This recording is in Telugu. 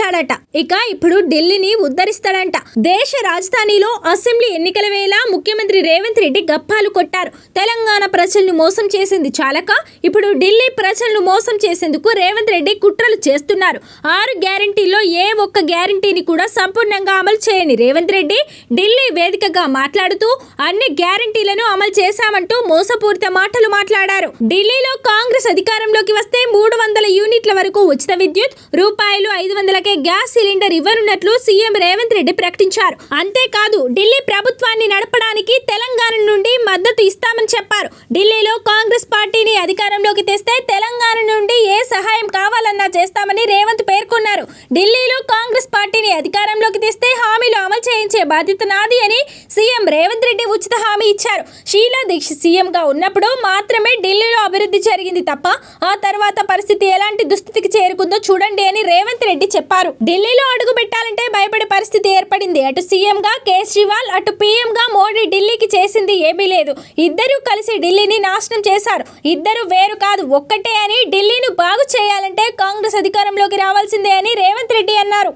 గెలిచాడట ఇక ఇప్పుడు ఢిల్లీని ఉద్ధరిస్తాడంట. దేశ రాజధానిలో అసెంబ్లీ ఎన్నికల వేళ ముఖ్యమంత్రి రేవంత్ రెడ్డి గప్పాలు కొట్టారు. తెలంగాణ ప్రజలను మోసం చేసింది చాలక ఇప్పుడు ఢిల్లీ ప్రజలను మోసం చేసేందుకు రేవంత్ రెడ్డి కుట్రలు చేస్తున్నారు. ఆరు గ్యారంటీల్లో ఏ ఒక్క గ్యారంటీని కూడా సంపూర్ణంగా అమలు చేయని రేవంత్ రెడ్డి ఢిల్లీ వేదికగా మాట్లాడుతూ అన్ని గ్యారంటీలను అమలు చేశామంటూ మోసపూరిత మాటలు మాట్లాడారు. ఢిల్లీలో కాంగ్రెస్ అధికారంలోకి వస్తే మూడు వందల యూనిట్ల వరకు ఉచిత విద్యుత్ రూపాయలు ఐదు వందలకే గ్యాస్ సిలిండర్ ఇవ్వనున్నట్లు సీఎం రేవంత్ రెడ్డి ప్రకటించారు. అంతేకాదు ఢిల్లీ ప్రభుత్వాన్ని నడపడానికి తెలంగాణ నుండి మద్దతు ఇస్తామని చెప్పారు. ఢిల్లీలో కాంగ్రెస్ పార్టీని అధికారంలోకి తెస్తే తెలంగాణ నుండి ఏ సహాయం కావాలన్నా చేస్తామని రేవంత్ పేర్కొన్నారు. ఢిల్లీలో కాంగ్రెస్ పార్టీని అధికారంలోకి తెస్తే హామీలు అమలు చేయించే బాధ్యత నాది అని సీఎం రేవంత్ రెడ్డి ఉచిత హామీ ఇచ్చారు. షీలా దీక్షిత్ సీఎంగా ఉన్నప్పుడు మాత్రమే అభివృద్ధి జరిగింది తప్ప ఆ తర్వాత పరిస్థితి ఎలాంటి దుస్థితికి చేరుకుందో చూడండి అని రేవంత్ రెడ్డి చెప్పారు. ఢిల్లీలో అడుగు పెట్టాలంటే భయపడే పరిస్థితి ఏర్పడింది. అటు సీఎంగా కేజ్రీవాల్ అటు పీఎంగా మోడీ ఢిల్లీకి చేసింది ఏమీ లేదు. ఇద్దరూ కలిసి ఢిల్లీని నాశనం చేశారు. ఇద్దరు వేరు కాదు ఒక్కటే అని ఢిల్లీని బాగు చేయాలంటే కాంగ్రెస్ అధికారంలోకి రావాల్సిందే అని రేవంత్ రెడ్డి అన్నారు.